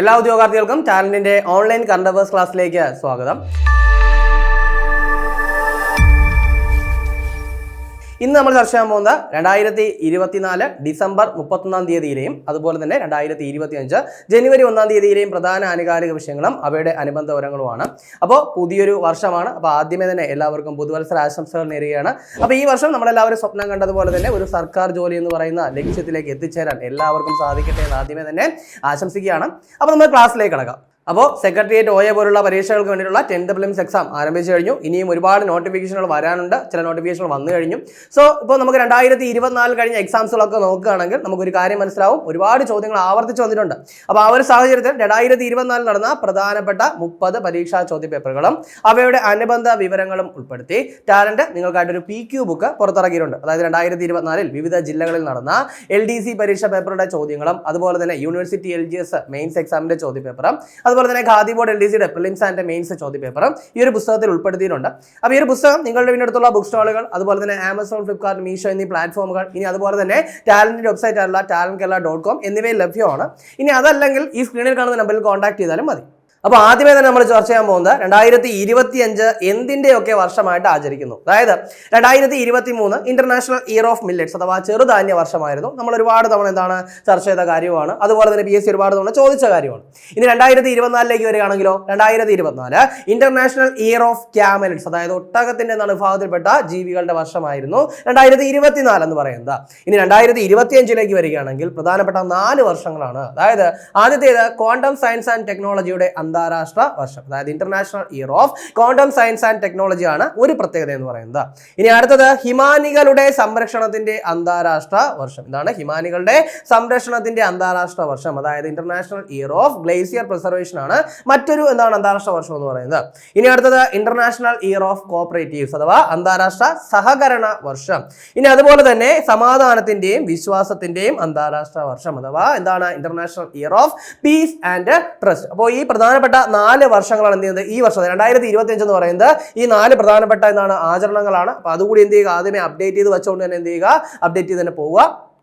എല്ലാ ഉദ്യോഗാർത്ഥികൾക്കും ചാനലിന്റെ online current affairs ക്ലാസ്സിലേക്ക് സ്വാഗതം. ഇന്ന് നമ്മൾ ചർച്ച ചെയ്യാൻ പോകുന്ന രണ്ടായിരത്തി ഇരുപത്തിനാല് ഡിസംബർ മുപ്പത്തൊന്നാം തീയതിയിലെയും അതുപോലെ തന്നെ രണ്ടായിരത്തി ഇരുപത്തി അഞ്ച് ജനുവരി ഒന്നാം തീയതിയിലെയും പ്രധാന ആനുകാലിക വിഷയങ്ങളും അവയുടെ അനുബന്ധ വിവരങ്ങളുമാണ്. അപ്പോൾ പുതിയൊരു വർഷമാണ്. അപ്പോൾ ആദ്യമേ തന്നെ എല്ലാവർക്കും പുതുവത്സര ആശംസകൾ നേരുകയാണ്. അപ്പോൾ ഈ വർഷം നമ്മളെല്ലാവരും സ്വപ്നം കണ്ടതുപോലെ തന്നെ ഒരു സർക്കാർ ജോലി എന്ന് പറയുന്ന ലക്ഷ്യത്തിലേക്ക് എത്തിച്ചേരാൻ എല്ലാവർക്കും സാധിക്കട്ടെ എന്ന് ആദ്യമേ തന്നെ ആശംസിക്കുകയാണ്. അപ്പോൾ നമ്മൾ ക്ലാസ്സിലേക്ക് കടക്കാം. അപ്പോൾ സെക്രട്ടേറിയറ്റ് ഒ എ പോലുള്ള പരീക്ഷകൾക്ക് വേണ്ടിയിട്ടുള്ള ടെൻത്ത് പ്ലിംസ് എക്സാം ആരംഭിച്ചു കഴിഞ്ഞു. ഇനിയും ഒരുപാട് നോട്ടിഫിക്കേഷനുകൾ വരാനുണ്ട്. ചില നോട്ടിഫിക്കേഷനുകൾ വന്നു കഴിഞ്ഞു. സോ ഇപ്പോൾ നമുക്ക് രണ്ടായിരത്തി ഇരുപത്തിനാല് കഴിഞ്ഞ എക്സാംസുകളൊക്കെ നോക്കുകയാണെങ്കിൽ നമുക്കൊരു കാര്യം മനസ്സിലാവും. ഒരുപാട് ചോദ്യങ്ങൾ ആവർത്തിച്ച് വന്നിട്ടുണ്ട്. അപ്പോൾ ആ ഒരു സാഹചര്യത്തിൽ രണ്ടായിരത്തി ഇരുപത്തിനാലിൽ നടന്ന പ്രധാനപ്പെട്ട മുപ്പത് പരീക്ഷാ ചോദ്യപേപ്പറുകളും അവയുടെ അനുബന്ധ വിവരങ്ങളും ഉൾപ്പെടുത്തി. ടാലന്റ് നിങ്ങൾക്കായിട്ടൊരു പി ക്യു ബുക്ക് പുറത്തിറക്കിയിട്ടുണ്ട്. അതായത് രണ്ടായിരത്തി ഇരുപത്തിനാലിൽ വിവിധ ജില്ലകളിൽ നടന്ന എൽ ഡി സി പരീക്ഷാ പേപ്പറുടെ ചോദ്യങ്ങളും അതുപോലെ തന്നെ university L G S mains എക്സാമിന്റെ ചോദ്യപേപ്പറും അതുപോലെ തന്നെ ഖാദി ബോർഡ് എൽ ഡി സിയുടെ പ്രിലിംസ് ആൻഡ് മെയിൻസ് ചോദ്യ പേപ്പറും ഈ ഒരു പുസ്തകത്തിൽ ഉൾപ്പെടുത്തിയിട്ടുണ്ട്. അപ്പോൾ ഈ ഒരു പുസ്തകം നിങ്ങളുടെ വീടിനടുത്തുള്ള ബുക്ക് സ്റ്റാളുകൾ അതുപോലെ തന്നെ ആമസോൺ ഫ്ലിപ്കാർട്ട് മീഷോ എന്നീ പ്ലാറ്റ്ഫോമുകൾ ഇനി അതുപോലെ തന്നെ ടാലന്റിന്റെ വെബ്സൈറ്റ് ആയിട്ടുള്ള ടാലൻ കേരള ഡോട്ട് കോം എന്നിവയിൽ ലഭ്യമാണ്. ഇനി അതല്ലെങ്കിൽ ഈ സ്ക്രീനിൽ കാണുന്ന നമ്പറിൽ കോൺടാക്ട് ചെയ്താലും മതി. അപ്പോൾ ആദ്യമേ തന്നെ നമ്മൾ ചർച്ച ചെയ്യാൻ പോകുന്നത് രണ്ടായിരത്തി ഇരുപത്തി അഞ്ച് എന്തിന്റെയൊക്കെ വർഷമായിട്ട് ആചരിക്കുന്നു. അതായത് രണ്ടായിരത്തി ഇരുപത്തി മൂന്ന് ഇന്റർനാഷണൽ ഇയർ ഓഫ് മില്ലറ്റ്സ് അഥവാ ചെറുധാന്യ വർഷമായിരുന്നു. നമ്മൾ ഒരുപാട് തവണ എന്താണ് ചർച്ച ചെയ്ത കാര്യമാണ്. അതുപോലെ തന്നെ പി എസ് സി ഒരുപാട് തവണ ചോദിച്ച കാര്യമാണ്. ഇനി രണ്ടായിരത്തി ഇരുപത്തിനാലിലേക്ക് വരികയാണെങ്കിലോ? രണ്ടായിരത്തി ഇരുപത്തിനാല് ഇന്റർനാഷണൽ ഇയർ ഓഫ് ക്യാമലറ്റ്സ് അതായത് ഒട്ടകത്തിന്റെ എന്താണ് വിഭാഗത്തിൽപ്പെട്ട ജീവികളുടെ വർഷമായിരുന്നു രണ്ടായിരത്തി ഇരുപത്തിനാല് എന്ന് പറയുന്നത്. ഇനി രണ്ടായിരത്തി ഇരുപത്തി അഞ്ചിലേക്ക് വരികയാണെങ്കിൽ പ്രധാനപ്പെട്ട നാല് വർഷങ്ങളാണ്. അതായത് ആദ്യത്തേത് ക്വാണ്ടം സയൻസ് ആൻഡ് ടെക്നോളജിയുടെ അന്താരാഷ്ട്ര വർഷം അതായത് international year of quantum science and technology ആണ് ഒരു പ്രത്യേകത എന്ന് പറയുന്നത്. ഇനി അടുത്തത് ഹിമാനികളുടെ സംരക്ഷണത്തിന്റെ അന്താരാഷ്ട്ര വർഷം. ഇതാണ് ഹിമാനികളുടെ സംരക്ഷണത്തിന്റെ അന്താരാഷ്ട്ര വർഷം അതായത് international year of glacier preservation ആണ് മറ്റൊരു എന്താണ് അന്താരാഷ്ട്ര വർഷം എന്ന് പറയുന്നത്. ഇനി അടുത്തത് ഇന്റർനാഷണൽ ഇയർ ഓഫ് കോപ്പറേറ്റീവ്സ് അഥവാ അന്താരാഷ്ട്ര സഹകരണ വർഷം. ഇനി അതുപോലെ തന്നെ സമാധാനത്തിന്റെയും വിശ്വാസത്തിന്റെയും അന്താരാഷ്ട്ര വർഷം അഥവാ എന്താണ് international year of peace and trust അപ്പോൾ ഈ പ്രധാനപ്പെട്ട നാല് വർഷങ്ങളാണ് എന്ത് ചെയ്യുന്നത്? ഈ വർഷം രണ്ടായിരത്തി ഇരുപത്തി അഞ്ച് എന്ന് പറയുന്നത് ഈ നാല് പ്രധാനപ്പെട്ട എന്താണ് ആചരണങ്ങളാണ്. അപ്പോൾ അതുകൂടി എന്ത് ചെയ്യുക? ആദ്യമേ അപ്ഡേറ്റ് ചെയ്ത് വെച്ചുകൊണ്ട് തന്നെ എന്ത് ചെയ്യുക? അപ്ഡേറ്റ് ചെയ്ത് തന്നെ പോവുക.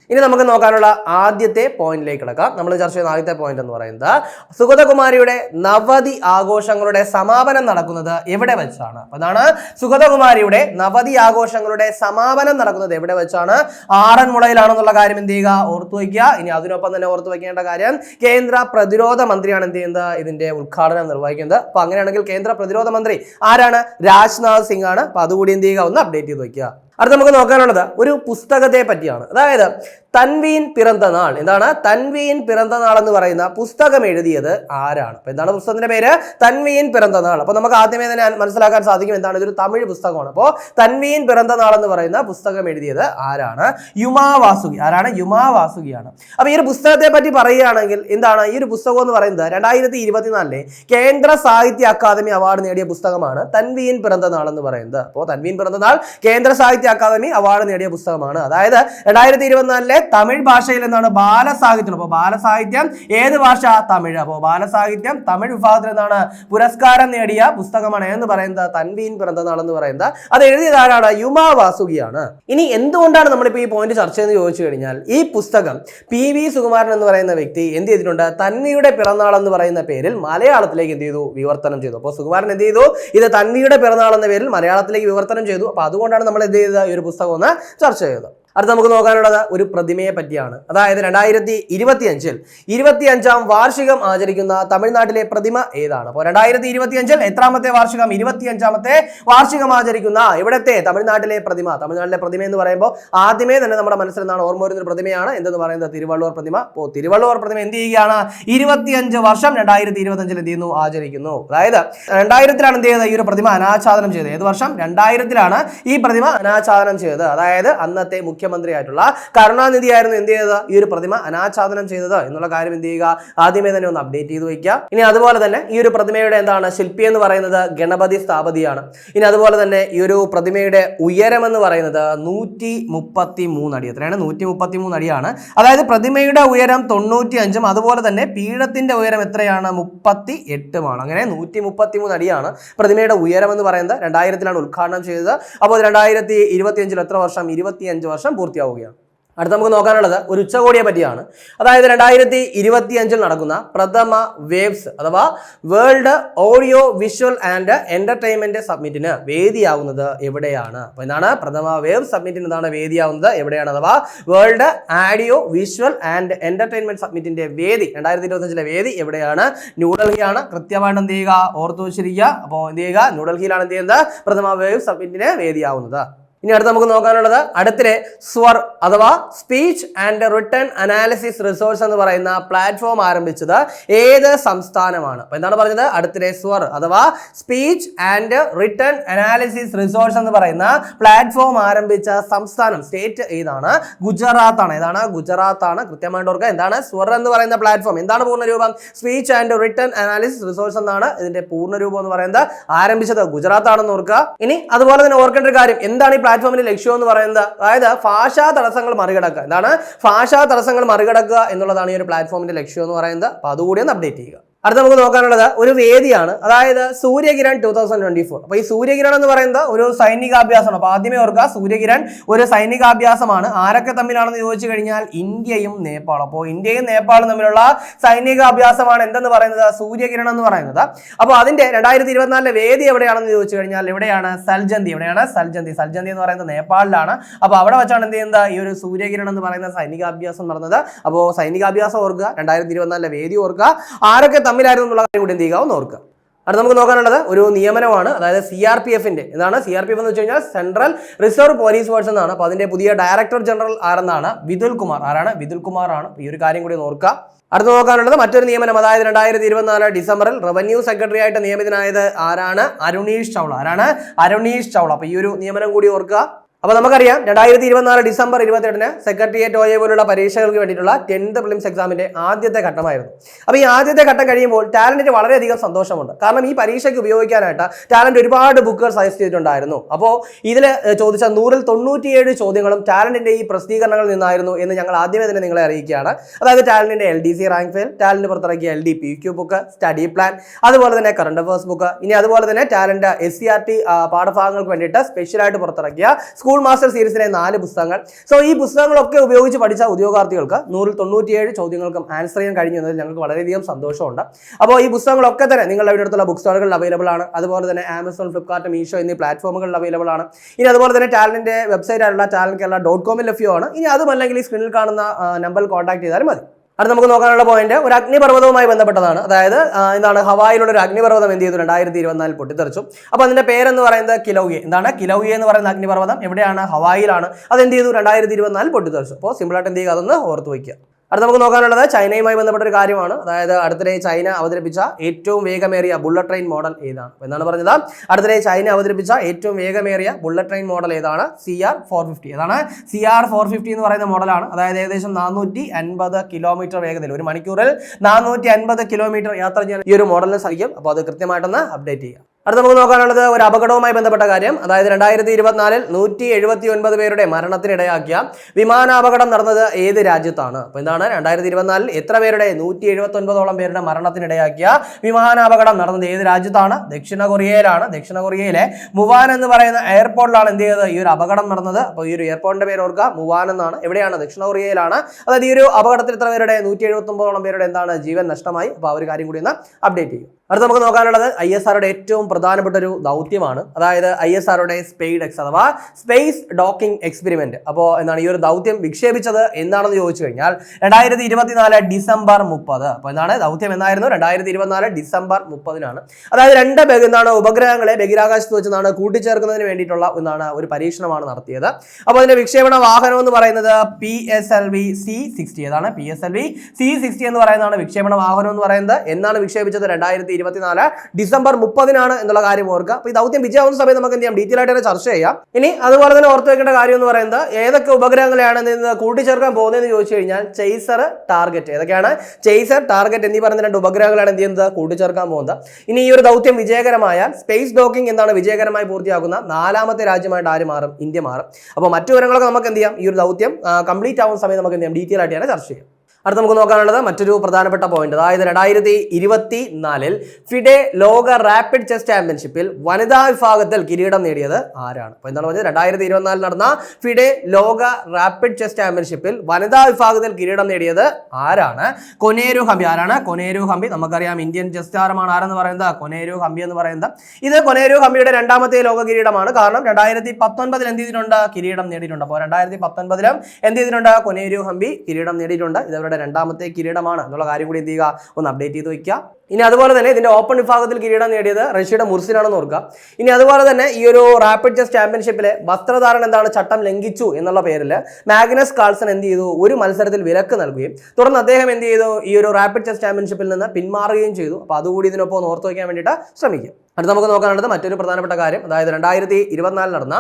ഇനി നമുക്ക് നോക്കാനുള്ള ആദ്യത്തെ പോയിന്റിലേക്ക് കിടക്കാം. നമ്മൾ ചർച്ച ചെയ്യുന്ന ആദ്യത്തെ പോയിന്റ് എന്ന് പറയുന്നത് സുഗതകുമാരിയുടെ നവതി ആഘോഷങ്ങളുടെ സമാപനം നടക്കുന്നത് എവിടെ വെച്ചാണ്? അതാണ് സുഗതകുമാരിയുടെ നവതി ആഘോഷങ്ങളുടെ സമാപനം നടക്കുന്നത് എവിടെ വെച്ചാണ്? ആറന്മുളയിലാണെന്നുള്ള കാര്യം എന്ത് ചെയ്യുക? ഓർത്തു വയ്ക്കുക. ഇനി അതിനൊപ്പം തന്നെ ഓർത്തു വയ്ക്കേണ്ട കാര്യം കേന്ദ്ര പ്രതിരോധ മന്ത്രിയാണ് എന്ത് ചെയ്യുന്നത്? ഇതിന്റെ ഉദ്ഘാടനം നിർവഹിക്കുന്നത്. അപ്പൊ അങ്ങനെയാണെങ്കിൽ കേന്ദ്ര പ്രതിരോധ മന്ത്രി ആരാണ്? രാജ്നാഥ് സിംഗ് ആണ് അപ്പൊ അതുകൂടി എന്ത് ചെയ്യുക? ഒന്ന് അപ്ഡേറ്റ് ചെയ്ത് വയ്ക്കുക. അടുത്ത നമുക്ക് നോക്കാനുള്ളത് ഒരു പുസ്തകത്തെ പറ്റിയാണ് അതായത് തൻവീൻ പിറന്തനാൾ എന്താണ്? തൻവീൻ പിറന്തനാൾ എന്ന് പറയുന്ന പുസ്തകം എഴുതിയത് ആരാണ്? അപ്പൊ എന്താണ് പുസ്തകത്തിന്റെ പേര്? തൻവീൻ പിറന്തനാൾ അപ്പൊ നമുക്ക് ആദ്യമേ തന്നെ മനസ്സിലാക്കാൻ സാധിക്കും എന്താണ്? ഇതൊരു തമിഴ് പുസ്തകമാണ്. അപ്പോൾ തൻവീൻ പിറന്തനാൾ എന്ന് പറയുന്ന പുസ്തകം എഴുതിയത് ആരാണ്? യുമാ വാസുകി. ആരാണ്? യുമാ വാസുകിയാണ്. അപ്പൊ ഈ ഒരു പുസ്തകത്തെ പറ്റി പറയുകയാണെങ്കിൽ എന്താണ്? ഈ ഒരു പുസ്തകം എന്ന് പറയുന്നത് രണ്ടായിരത്തി ഇരുപത്തിനാലിലെ കേന്ദ്ര സാഹിത്യ അക്കാദമി അവാർഡ് നേടിയ പുസ്തകമാണ് തൻവീൻ പിറന്തനാൾ എന്ന് പറയുന്നത്. അപ്പോൾ തൻവീൻ പിറന്തനാൾ കേന്ദ്ര സാഹിത്യ അക്കാദമി അവാർഡ് നേടിയ പുസ്തകമാണ്. അതായത് രണ്ടായിരത്തി ഇരുപത്തിനാലിലെ തമിഴ് ഭാഷയിൽ എന്താണ് ബാലസാഹിത്യം. അപ്പോൾ ബാലസാഹിത്യം ഏത് ഭാഷ? തമിഴ്. അപ്പോൾ ബാലസാഹിത്യം തമിഴ് വിഭാഗത്തിൽ എന്താണ് പുരസ്കാരം നേടിയ പുസ്തകമാണ്. എന്ന് പറയുന്നത് തൻവീൻ പിറന്തനാളെന്ന് പറയുന്നത്. അത് എഴുതിയത് ആരാണ്? യുമാ വാസുകിയാണ്. ഇനി എന്തുകൊണ്ടാണ് നമ്മളിപ്പോൾ ഈ പോയിന്റ് ചർച്ച ചെയ്ത് ചോദിച്ചു കഴിഞ്ഞാൽ ഈ പുസ്തകം പി വി സുകുമാരൻ എന്ന് പറയുന്ന വ്യക്തി എന്ത് ചെയ്തിട്ടുണ്ട്? തന്നിയുടെ പിറന്നാൾ എന്ന് പറയുന്ന പേരിൽ മലയാളത്തിലേക്ക് എന്ത് ചെയ്തു? വിവർത്തനം ചെയ്തു. അപ്പോൾ സുകുമാരൻ എന്ത് ചെയ്തു? ഇത് തന്നിയുടെ പിറന്നാൾ എന്ന പേരിൽ മലയാളത്തിലേക്ക് വിവർത്തനം ചെയ്തു. അപ്പോൾ അതുകൊണ്ടാണ് നമ്മൾ എന്ത് ചെയ്തത്? ഈ ഒരു പുസ്തകം ഒന്ന് ചർച്ച ചെയ്തത്. അടുത്ത നമുക്ക് നോക്കാനുള്ളത് ഒരു പ്രതിമയെ പറ്റിയാണ്. അതായത് രണ്ടായിരത്തി ഇരുപത്തി അഞ്ചിൽ ഇരുപത്തി അഞ്ചാം വാർഷികം ആചരിക്കുന്ന തമിഴ്നാട്ടിലെ പ്രതിമ ഏതാണ്? അപ്പോൾ രണ്ടായിരത്തി ഇരുപത്തി അഞ്ചിൽ എത്രാമത്തെ വാർഷികം? ഇരുപത്തി അഞ്ചാമത്തെ വാർഷികം ആചരിക്കുന്ന ഇവിടത്തെ തമിഴ്നാട്ടിലെ പ്രതിമ? തമിഴ്നാട്ടിലെ പ്രതിമ എന്ന് പറയുമ്പോൾ ആദ്യമേ തന്നെ നമ്മുടെ മനസ്സിൽ നിന്നാണ് ഓർമ്മ വരുന്ന ഒരു പ്രതിമയാണ്. എന്തെന്ന് പറയുന്നത്? തിരുവള്ളൂർ പ്രതിമ. അപ്പോൾ തിരുവള്ളൂർ പ്രതിമ എന്ത് ചെയ്യുകയാണ്? ഇരുപത്തിയഞ്ച് വർഷം രണ്ടായിരത്തി ഇരുപത്തി അഞ്ചിൽ എന്ത് ചെയ്യുന്നു? ആചരിക്കുന്നു. അതായത് രണ്ടായിരത്തിലാണ് എന്ത് ചെയ്തത്? ഈ ഒരു പ്രതിമ അനാച്ഛാദനം ചെയ്തത്. ഏത് വർഷം? രണ്ടായിരത്തിലാണ് ഈ പ്രതിമ അനാച്ഛാദനം ചെയ്തത്. അതായത് അന്നത്തെ മുഖ്യമന്ത്രിയായിട്ടുള്ള കരുണാനിധി ആയിരുന്നു എന്ത് ചെയ്തത്? ഈ ഒരു പ്രതിമ അനാച്ഛാദനം ചെയ്തത്. എന്നുള്ള കാര്യം എന്ത് ചെയ്യുക? ആദ്യമേ തന്നെ ഒന്ന് അപ്ഡേറ്റ് ചെയ്ത് വയ്ക്കുക. ഇനി അതുപോലെ തന്നെ ഈ ഒരു പ്രതിമയുടെ എന്താണ് ശില്പി എന്ന് പറയുന്നത് ഗണപതി സ്ഥാപതിയാണ്. ഇനി അതുപോലെ തന്നെ ഈ ഒരു പ്രതിമയുടെ ഉയരം എന്ന് പറയുന്നത് നൂറ്റി മുപ്പത്തി മൂന്ന് അടി. എത്രയാണ്? നൂറ്റി മുപ്പത്തി മൂന്ന് അടിയാണ്. അതായത് പ്രതിമയുടെ ഉയരം തൊണ്ണൂറ്റി അഞ്ചും അതുപോലെ തന്നെ പീഠത്തിന്റെ ഉയരം എത്രയാണ്? മുപ്പത്തി എട്ടുമാണ് അങ്ങനെ നൂറ്റി മുപ്പത്തി മൂന്ന് അടിയാണ് പ്രതിമയുടെ ഉയരം എന്ന് പറയുന്നത്. രണ്ടായിരത്തിലാണ് ഉദ്ഘാടനം ചെയ്തത്. അപ്പോൾ രണ്ടായിരത്തി ഇരുപത്തി അഞ്ചിൽ എത്ര വർഷം? ഇരുപത്തി അഞ്ച് വർഷം പൂർത്തിയാവുകയാണ്. അടുത്ത നമുക്ക് നോക്കാനുള്ളത് ഒരു ഉച്ചകോടിയെ പറ്റിയാണ്. അതായത് രണ്ടായിരത്തി ഇരുപത്തി അഞ്ചിൽ നടക്കുന്ന പ്രഥമ വേവ്സ് അഥവാ world audio visual and entertainment സബ്മിറ്റിന് വേദിയാവുന്നത് എവിടെയാണ്? അപ്പോൾ എന്താണ് പ്രഥമ വേവ് സബ്മിറ്റിന് എന്താണ് വേദിയാവുന്നത്. എവിടെയാണ്? അഥവാ world audio visual and entertainment സബ്മിറ്റിന്റെ വേദി. രണ്ടായിരത്തി ഇരുപത്തഞ്ചിലെ വേദി എവിടെയാണ്? ന്യൂഡൽഹിയാണ് കൃത്യമായിട്ട് എന്ത് ചെയ്യുക? ഓർത്തു വെച്ചിരിക്കുക. അപ്പോൾ എന്ത് ചെയ്യുക? ന്യൂഡൽഹിയിലാണ് എന്ത് ചെയ്യുന്നത്? പ്രഥമ വേവ് സബ്മിറ്റിന് വേദിയാവുന്നത്. ഇനി അടുത്ത് നമുക്ക് നോക്കാനുള്ളത് അടുത്തിടെ സ്വർ അഥവാ speech and return analysis resource എന്ന് പറയുന്ന പ്ലാറ്റ്ഫോം ആരംഭിച്ചത് ഏത് സംസ്ഥാനമാണ്? അപ്പൊ എന്താണ് പറഞ്ഞത്? അടുത്തിടെ സ്വർ അഥവാ speech and return analysis resource എന്ന് പറയുന്ന പ്ലാറ്റ്ഫോം ആരംഭിച്ച സംസ്ഥാനം സ്റ്റേറ്റ് ഏതാണ്? ഗുജറാത്ത് ആണ് ഏതാണ്? ഗുജറാത്ത് ആണ് കൃത്യമായിട്ട് ഓർക്കുക. എന്താണ്? സ്വർ എന്ന് പറയുന്ന പ്ലാറ്റ്ഫോം എന്താണ് പൂർണ രൂപം speech and return analysis resource എന്നാണ് ഇതിന്റെ പൂർണ രൂപം എന്ന് പറയുന്നത് ആരംഭിച്ചത്. ഗുജറാത്ത് ആണെന്ന് ഓർക്കുക. ഇനി അതുപോലെ തന്നെ ഓർക്കേണ്ട ഒരു കാര്യം. എന്താണ് ഈ പ്ലാറ്റ്ഫോമിന്റെ ലക്ഷ്യം എന്ന് പറയുന്നത് അതായത് ഭാഷാ തടസ്സങ്ങൾ മറികടക്കുക. എന്താണ്? ഭാഷാ തടസ്സങ്ങൾ മറികടക്കുക എന്നുള്ളതാണ് ഈ ഒരു പ്ലാറ്റ്ഫോമിന്റെ ലക്ഷ്യം എന്ന് പറയുന്നത്. അപ്പോൾ അതുകൂടി ഒന്ന് അപ്ഡേറ്റ് ചെയ്യുക. അടുത്ത നമുക്ക് നോക്കാനുള്ളത് ഒരു വേദിയാണ്. അതായത് Surya Kiran two thousand twenty four അപ്പൊ ഈ സൂര്യകിരൺ എന്ന് പറയുന്നത് ഒരു സൈനികാഭ്യാസമാണ്. അപ്പൊ ആദ്യമേ ഓർക്കുക സൂര്യകിരൺ ഒരു സൈനികാഭ്യാസമാണ്. ആരൊക്കെ തമ്മിലാണെന്ന് ചോദിച്ചു കഴിഞ്ഞാൽ ഇന്ത്യയും നേപ്പാളും. അപ്പോൾ ഇന്ത്യയും നേപ്പാളും തമ്മിലുള്ള സൈനികാഭ്യാസമാണ് എന്തെന്ന് പറയുന്നത്? സൂര്യകിരൺ എന്ന് പറയുന്നത്. അപ്പോൾ അതിന്റെ രണ്ടായിരത്തി ഇരുപത്തിനാലിലെ വേദി എവിടെയാണെന്ന് ചോദിച്ചു കഴിഞ്ഞാൽ എവിടെയാണ്? സൽജന്തി. എവിടെയാണ്? സൽജന്തി. സൽജന്തി എന്ന് പറയുന്നത് നേപ്പാളിലാണ്. അപ്പോൾ അവിടെ വെച്ചാണ് എന്ത് ചെയ്യുന്നത്? ഈ ഒരു സൂര്യകിരൺ എന്ന് പറയുന്ന സൈനികാഭ്യാസം നടന്നത്. അപ്പോൾ സൈനികാഭ്യാസം ഓർക്കുക രണ്ടായിരത്തി ഇരുപത്തിനാലിലെ വേദി ഓർക്കുക. ആരൊക്കെ തമ്മിലായിരുന്നു എന്നുള്ള കാര്യം കൂടി എന്ത് ചെയ്യുക ഒന്ന് ഓർക്കുക. അടുത്ത നമുക്ക് നോക്കാനുള്ളത് ഒരു നിയമനമാണ് അതായത് സി ആർ പി എഫിന്റെ എന്താണ് സി ആർ പി എഫ് എന്ന് വെച്ച് കഴിഞ്ഞാൽ സെൻട്രൽ റിസർവ് പോലീസ് ഫോഴ്സ് എന്നാണ്. അപ്പോൾ അതിന്റെ പുതിയ ഡയറക്ടർ ജനറൽ ആരെന്നാണ്? വിതുൽ കുമാർ. ആരാണ്? വിതുൽ കുമാർ ആണ്. ഈ ഒരു കാര്യം കൂടി നോക്കുക അടുത്ത നോക്കാനുള്ളത് മറ്റൊരു നിയമനം അതായത് രണ്ടായിരത്തി ഇരുപത്തിനാല് ഡിസംബറിൽ റവന്യൂ സെക്രട്ടറി ആയിട്ട് നിയമിതനായത് ആരാണ്? അരുണീഷ് ചൗള. ആരാണ്? അരുണീഷ് ചൗള. അപ്പോൾ ഈ ഒരു നിയമനം കൂടി ഓർക്കുക. അപ്പോൾ നമുക്കറിയാം രണ്ടായിരത്തി ഇരുപത്തിനാല് ഡിസംബർ ഇരുപത്തെട്ടിന് സെക്രട്ടേറിയറ്റ് ഒയെ പോലുള്ള പരീക്ഷകൾക്ക് വേണ്ടിയിട്ടുള്ള ടെൻത്ത് പ്രിലിംസ് എക്സാമിന്റെ ആദ്യത്തെ ഘട്ടമായിരുന്നു. അപ്പോൾ ഈ ആദ്യത്തെ ഘട്ടം കഴിയുമ്പോൾ ടാലന്റിന് വളരെയധികം സന്തോഷമുണ്ട്. കാരണം ഈ പരീക്ഷയ്ക്ക് ഉപയോഗിക്കാനായിട്ട് ടാലന്റ് ഒരുപാട് ബുക്കുകൾ സജസ്റ്റ് ചെയ്തിട്ടുണ്ടായിരുന്നു. അപ്പോൾ ഇതിൽ ചോദിച്ച നൂറിൽ തൊണ്ണൂറ്റിയേഴ് ചോദ്യങ്ങളും ടാലന്റിന്റെ ഈ പ്രസിദ്ധീകരണങ്ങളിൽ നിന്നായിരുന്നു എന്ന് ഞങ്ങൾ ആദ്യമേ തന്നെ നിങ്ങളെ അറിയിക്കുകയാണ്. അതായത് ടാലന്റിന്റെ L D C rank file talent പുറത്തിറക്കിയ L D P Q book study plan അതുപോലെ തന്നെ കറണ്ട് അഫേഴ്സ് ബുക്ക് ഇനി അതുപോലെ തന്നെ talent S C R T പാഠഭാഗങ്ങൾക്ക് വേണ്ടിയിട്ട് സ്പെഷ്യലായിട്ട് പുറത്തിറക്കിയ സ്കൂൾ മാസ്റ്റർ സീരീസിലെ നാല് പുസ്തകങ്ങൾ. സോ ഈ പുസ്തകങ്ങളൊക്കെ ഉപയോഗിച്ച് പഠിച്ച ഉദ്യോഗാർത്ഥികൾക്ക് നൂറിൽ തൊണ്ണൂറ്റിയേഴ് ചോദ്യങ്ങൾക്കും ആൻസർ ചെയ്യാൻ കഴിഞ്ഞു എന്നതിൽ ഞങ്ങൾക്ക് വളരെയധികം സന്തോഷമുണ്ട്. അപ്പോൾ ഈ പുസ്തകങ്ങളൊക്കെ തന്നെ നിങ്ങളുടെ അടുത്തുള്ള ബുക്ക് സ്റ്റോറുകളിൽ അവൈലബിൾ ആണ്. അതുപോലെ തന്നെ ആമസോൺ ഫ്ലിപ്കാർട്ട് മീഷോ എന്നീ പ്ലാറ്റ്ഫോമുകളിൽ അവൈലബിൾ ആണ്. ഇനി അതുപോലെ തന്നെ ടാലന്റിന്റെ വെബ്സൈറ്റ് ആയിട്ടുള്ള ടാലൻ കേരള ഡോട്ട് കോമിൽ ലഭ്യമാണ്. ഇനി അതുമല്ലെങ്കിൽ ഈ സ്ക്രീനിൽ കാണുന്ന നമ്പറിൽ കോൺടാക്ട് ചെയ്താലും മതി. അടുത്ത നമുക്ക് നോക്കാനുള്ള പോയിന്റ് ഒരു അഗ്നിപർവതവുമായി ബന്ധപ്പെട്ടതാണ്. അതായത് എന്താണ് ഹവായിലുള്ള ഒരു അഗ്നിപർവതം എന്ത് ചെയ്തു രണ്ടായിരത്തി ഇരുപത്തിനാലിൽ പൊട്ടിത്തെറിച്ചു. അപ്പോൾ അതിന്റെ പേരെന്ന് പറയുന്നത് കിലൗയെ. എന്താണ്? കിലൗയെ എന്ന് പറയുന്ന അഗ്നിപർവതം എവിടെയാണ്? ഹവായിലാണ്. അത് എന്ത് ചെയ്തു? രണ്ടായിരത്തി ഇരുപത്തിനാലിൽ പൊട്ടിത്തെറിച്ചു അപ്പോൾ സിമ്പിളായിട്ട് എന്ത് ചെയ്യുക? അതൊന്ന് ഓർത്ത് വയ്ക്കുക. അടുത്ത നമുക്ക് നോക്കാനുള്ളത് ചൈനയുമായി ബന്ധപ്പെട്ട ഒരു കാര്യമാണ്. അതായത് അടുത്തിടെ ചൈന അവതരിപ്പിച്ച ഏറ്റവും വേഗമേറിയ ബുള്ളറ്റ് ട്രെയിൻ മോഡൽ ഏതാണ് എന്നാണ് പറഞ്ഞത്. അടുത്തിടെ ചൈന അവതരിപ്പിച്ച ഏറ്റവും വേഗമേറിയ ബുള്ളറ്റ് ട്രെയിൻ മോഡൽ ഏതാണ്? സി ആർ ഫോർ ഫിഫ്റ്റി അതാണ് സി ആർ ഫോർ ഫിഫ്റ്റി എന്ന് പറയുന്ന മോഡലാണ്. അതായത് ഏകദേശം നാനൂറ്റി അൻപത് കിലോമീറ്റർ വേഗതയിൽ ഒരു മണിക്കൂറിൽ നാനൂറ്റി അൻപത് കിലോമീറ്റർ യാത്ര ചെയ്യാൻ ഈ ഒരു മോഡലിന് സഹിക്കും അപ്പോൾ അത് കൃത്യമായിട്ടൊന്ന് അപ്ഡേറ്റ് ചെയ്യുക അടുത്ത നമുക്ക് നോക്കാനുള്ളത് ഒരു അപകടവുമായി ബന്ധപ്പെട്ട കാര്യം. അതായത് രണ്ടായിരത്തി ഇരുപത്തിനാലിൽ നൂറ്റി എഴുപത്തി ഒൻപത് പേരുടെ മരണത്തിനിടയാക്കിയ വിമാനാപകടം നടന്നത് ഏത് രാജ്യത്താണ്? അപ്പോൾ എന്താണ് രണ്ടായിരത്തി ഇരുപത്തിനാലിൽ എത്ര പേരുടെ നൂറ്റി എഴുപത്തി ഒൻപതോളം പേരുടെ മരണത്തിനിടയാക്കിയ വിമാനാപകടം നടന്നത് ഏത് രാജ്യത്താണ്? ദക്ഷിണ കൊറിയയിലാണ്. ദക്ഷിണ കൊറിയയിലെ മുവാൻ എന്ന് പറയുന്ന എയർപോർട്ടിലാണ് എന്ത് ചെയ്തത്? ഈ ഒരു അപകടം നടന്നത്. അപ്പോൾ ഈ ഒരു എയർപോർട്ടിന്റെ പേര് ഓർക്കുക. മുവാൻ എന്നാണ്. എവിടെയാണ്? ദക്ഷിണ കൊറിയയിലാണ്. അതായത് ഈ ഒരു അപകടത്തിൽ എത്ര പേരുടെ? നൂറ്റി എഴുപത്തി ഒമ്പതോളം പേരുടെ എന്താണ് ജീവൻ നഷ്ടമായി? അപ്പോൾ ആ ഒരു കാര്യം കൂടി ഒന്ന് അപ്ഡേറ്റ് ചെയ്യും. അടുത്ത നമുക്ക് നോക്കാനുള്ളത് ഐ എസ് ആറുടെ ഏറ്റവും പ്രധാനപ്പെട്ട ഒരു ദൗത്യമാണ്. അതായത് ഐ എസ് ആറുടെ സ്പെയ്ഡ് എക്സ് അഥവാ സ്പേസ് ഡോക്കിംഗ് എക്സ്പെരിമെന്റ് അപ്പോൾ എന്താണ് ഈ ഒരു ദൗത്യം വിക്ഷേപിച്ചത് എന്താണെന്ന് ചോദിച്ചു കഴിഞ്ഞാൽ രണ്ടായിരത്തി ഇരുപത്തിനാല് ഡിസംബർ മുപ്പത്. അപ്പോൾ എന്താണ്? ദൗത്യം എന്നായിരുന്നു? രണ്ടായിരത്തി ഇരുപത്തിനാല് ഡിസംബർ മുപ്പതിനാണ്. അതായത് രണ്ട് എന്താണ് ഉപഗ്രഹങ്ങളെ ബഹിരാകാശത്ത് വെച്ച് എന്താണ് കൂട്ടിച്ചേർക്കുന്നതിന് വേണ്ടിയിട്ടുള്ള എന്താണ് ഒരു പരീക്ഷണമാണ് നടത്തിയത്. അപ്പോൾ അതിന്റെ വിക്ഷേപണ വാഹനം എന്ന് പറയുന്നത് P S L V C sixty അതാണ് P S L V C sixty എന്ന് പറയുന്നതാണ് വിക്ഷേപണ വാഹനം എന്ന് പറയുന്നത്. എന്നാണ് വിക്ഷേപിച്ചത്? രണ്ടായിരത്തി ഇരുപത്തിനാല് ഡിസംബർ മുപ്പതിനാണ് എന്നുള്ള കാര്യം ഓർക്കുക. അപ്പോൾ ഈ ദൗത്യം വിജയമാവുന്ന സമയത്ത് നമുക്ക് എന്ത് ചെയ്യാം? ഡീറ്റെയിൽ ആയിട്ട് ചർച്ച ചെയ്യാം. ഇനി അതുപോലെ തന്നെ ഓർത്ത് വെക്കേണ്ട കാര്യം എന്ന് പറയുന്നത് ഏതൊക്കെ ഉപഗ്രഹങ്ങളെയാണ് കൂട്ടിച്ചേർക്കാൻ പോകുന്നതെന്ന് ചോദിച്ചു കഴിഞ്ഞാൽ ചെയ്സർ ടാർഗറ്റ് ഏതൊക്കെയാണ്? ചെയ്സർ ടാർഗറ്റ് എന്നീ പറയുന്ന രണ്ട് ഉപഗ്രഹങ്ങളാണ് എന്ത് ചെയ്യുന്നത്? കൂട്ടിച്ചേർക്കാൻ പോകുന്നത്. ഇനി ഈ ഒരു ദൗത്യം വിജയകരമായ സ്പേസ് ഡോക്കിംഗ് എന്താണ് വിജയകരമായി പൂർത്തിയാക്കുന്ന നാലാമത്തെ രാജ്യമായിട്ട് ആര് മാറും? ഇന്ത്യ മാറും. അപ്പോൾ മറ്റു വിവരങ്ങളൊക്കെ നമുക്ക് എന്ത് ചെയ്യാം? ഈ ഒരു ദൗത്യം കംപ്ലീറ്റ് ആവുന്ന സമയത്ത് നമുക്ക് എന്ത് ചെയ്യാം? ഡീറ്റെയിൽ ആയിട്ട് ചർച്ച ചെയ്യാം. അടുത്ത നമുക്ക് നോക്കാനുള്ളത് മറ്റൊരു പ്രധാനപ്പെട്ട പോയിന്റ് അതായത് രണ്ടായിരത്തി ഇരുപത്തി നാലിൽ ഫിഡെ ലോക റാപ്പിഡ് ചെസ് ചാമ്പ്യൻഷിപ്പിൽ വനിതാ വിഭാഗത്തിൽ കിരീടം നേടിയത് ആരാണ്? അപ്പോൾ എന്താണ് പറഞ്ഞത്? രണ്ടായിരത്തി ഇരുപത്തിനാലിൽ നടന്ന ഫിഡെ ലോക റാപ്പിഡ് ചെസ് ചാമ്പ്യൻഷിപ്പിൽ വനിതാ വിഭാഗത്തിൽ കിരീടം നേടിയത് ആരാണ്? കൊനേരു ഹംബി ആരാണ്? കൊനേരു ഹംബി നമുക്കറിയാം ഇന്ത്യൻ ചെസ് താരമാണ് ആരെന്ന് പറയുന്നത്? കൊനേരു ഹംബി എന്ന് പറയുന്നത്. ഇത് കൊനേരു ഹംബിയുടെ രണ്ടാമത്തെ ലോക കിരീടമാണ്. കാരണം രണ്ടായിരത്തി പത്തൊൻപതിൽ എന്ത് ചെയ്തിട്ടുണ്ട്? കിരീടം നേടിയിട്ടുണ്ട്. അപ്പോൾ രണ്ടായിരത്തി പത്തൊൻപതിലും എന്ത് ചെയ്തിട്ടുണ്ട്? കൊനേരു ഹംബി കിരീടം നേടിയിട്ടുണ്ട്. ഇത് രണ്ടാമത്തെ കിരീടമാണ്. എന്നുള്ള കാര്യം കൂടി എന്ത് ചെയ്യുക? ഒന്ന് അപ്ഡേറ്റ് ചെയ്ത് വയ്ക്കുക ഇനി അതുപോലെ തന്നെ ഇതിന്റെ ഓപ്പൺ വിഭാഗത്തിൽ കിരീടം നേടിയത് റഷ്യയുടെ മുർസിനാണെന്ന് ഓർക്കുക. ഇനി അതുപോലെ തന്നെ ഈ ഒരു റാപ്പിഡ് ചെസ് ചാമ്പ്യൻഷിപ്പിലെ വസ്ത്രധാരണം എന്താണ് ചട്ടം ലംഘിച്ചു എന്നുള്ള പേരിൽ മാഗ്നസ് കാൾസൺ എന്ത് ചെയ്തു? ഒരു മത്സരത്തിൽ വിലക്ക് നൽകുകയും തുടർന്ന് അദ്ദേഹം എന്ത് ചെയ്തു? ഈ ഒരു റാപ്പിഡ് ചെസ് ചാമ്പ്യൻഷിപ്പിൽ നിന്ന് പിന്മാറുകയും ചെയ്തു. അപ്പോൾ അതുകൂടി ഇതിനൊപ്പം ഓർത്തു വയ്ക്കാൻ വേണ്ടിയിട്ട് ശ്രമിക്കുക അടുത്ത് നമുക്ക് നോക്കാനുള്ളത് മറ്റൊരു പ്രധാനപ്പെട്ട കാര്യം. അതായത് രണ്ടായിരത്തി ഇരുപത്തിനാലിൽ നടന്ന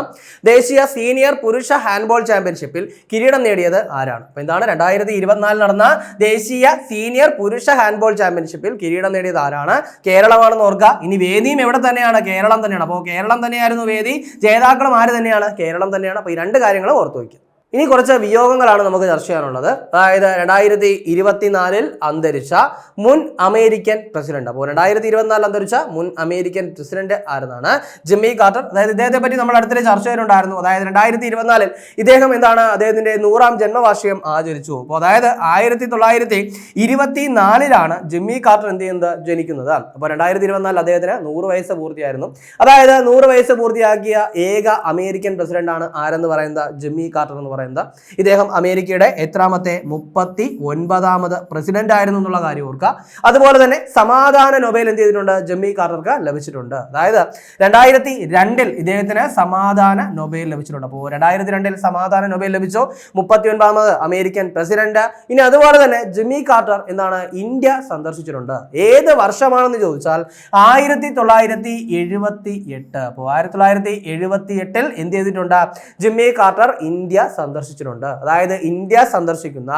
ദേശീയ സീനിയർ പുരുഷ ഹാൻഡ്ബോൾ ചാമ്പ്യൻഷിപ്പിൽ കിരീടം നേടിയത് ആരാണ്? അപ്പോൾ എന്താണ് രണ്ടായിരത്തി ഇരുപത്തിനാലിൽ നടന്ന ദേശീയ സീനിയർ പുരുഷ ഹാൻഡ്ബോൾ ചാമ്പ്യൻഷിപ്പിൽ കിരീടം നേടിയത് ആരാണ്? കേരളമാണെന്ന് ഓർക്കുക. ഇനി വേദിയും എവിടെ തന്നെയാണ്? കേരളം തന്നെയാണ്. അപ്പോൾ കേരളം തന്നെയായിരുന്നു വേദി. ജേതാക്കളും ആര് തന്നെയാണ്? കേരളം തന്നെയാണ്. അപ്പോൾ ഈ രണ്ട് കാര്യങ്ങളും ഓർത്തു വയ്ക്കുക. ഇനി കുറച്ച് വിയോഗങ്ങളാണ് നമുക്ക് ചർച്ച ചെയ്യാനുള്ളത്. അതായത് രണ്ടായിരത്തി ഇരുപത്തിനാലിൽ അന്തരിച്ച മുൻ അമേരിക്കൻ പ്രസിഡന്റ്. അപ്പോൾ രണ്ടായിരത്തി ഇരുപത്തിനാലിൽ അന്തരിച്ച മുൻ അമേരിക്കൻ പ്രസിഡന്റ് ആയിരുന്നാണ് ജിമ്മി കാർട്ടർ. അതായത് ഇദ്ദേഹത്തെ പറ്റി നമ്മൾ അടുത്തിടെ ചർച്ച ചെയ്തിട്ടുണ്ടായിരുന്നു. അതായത് രണ്ടായിരത്തി ഇരുപത്തിനാലിൽ ഇദ്ദേഹം എന്താണ്? അദ്ദേഹത്തിന്റെ നൂറാം ജന്മവാർഷികം ആചരിച്ചു. അപ്പോൾ അതായത് ആയിരത്തി തൊള്ളായിരത്തി ഇരുപത്തിനാലിലാണ് ജിമ്മി കാർട്ടർ എന്ത് ചെയ്യുന്നത്? ജനിക്കുന്നത്. അപ്പോൾ രണ്ടായിരത്തി ഇരുപത്തിനാലിൽ അദ്ദേഹത്തിന് നൂറ് വയസ്സ് പൂർത്തിയായിരുന്നു. അതായത് നൂറ് വയസ്സ് പൂർത്തിയാക്കിയ ഏക അമേരിക്കൻ പ്രസിഡന്റാണ് ആരെന്ന് പറയുന്നത്? ജിമ്മി കാർട്ടർ എന്ന് പറയുന്നത്. ഇദ്ദേഹം അമേരിക്കയുടെ എത്രാമത്തെ മുപ്പത്തി ഒൻപതാമത് പ്രസിഡന്റ് ആയിരുന്നു എന്നുള്ള കാര്യം ഓർക്കുക. അതുപോലെ തന്നെ സമാധാന നൊബേൽ എന്ത് ചെയ്തിട്ടുണ്ട്? ജമ്മി കാർട്ടർക്ക് ലഭിച്ചിട്ടുണ്ട്. അതായത് രണ്ടായിരത്തി രണ്ടിൽ ഇദ്ദേഹത്തിന് സമാധാന നൊബേൽ ലഭിച്ചിട്ടുണ്ട്. അപ്പോൾ രണ്ടായിരത്തി രണ്ടിൽ സമാധാന നൊബേൽ ലഭിച്ചു? മുപ്പത്തി ഒൻപതാമത് അമേരിക്കൻ പ്രസിഡന്റ് ഇനി അതുപോലെ തന്നെ ജിമ്മി കാർട്ടർ എന്താണ് ഇന്ത്യ സന്ദർശിച്ചിട്ടുണ്ട്. ഏത് വർഷമാണെന്ന് ചോദിച്ചാൽ ആയിരത്തി തൊള്ളായിരത്തി എഴുപത്തി എട്ട് അപ്പോൾ ആയിരത്തി തൊള്ളായിരത്തി എഴുപത്തി എട്ടിൽ എന്ത് ചെയ്തിട്ടുണ്ട്? ജിമ്മി കാർട്ടർ ഇന്ത്യ സന്ദർശിച്ചിട്ടുണ്ട്. അതായത് ഇന്ത്യ സന്ദർശിക്കുന്ന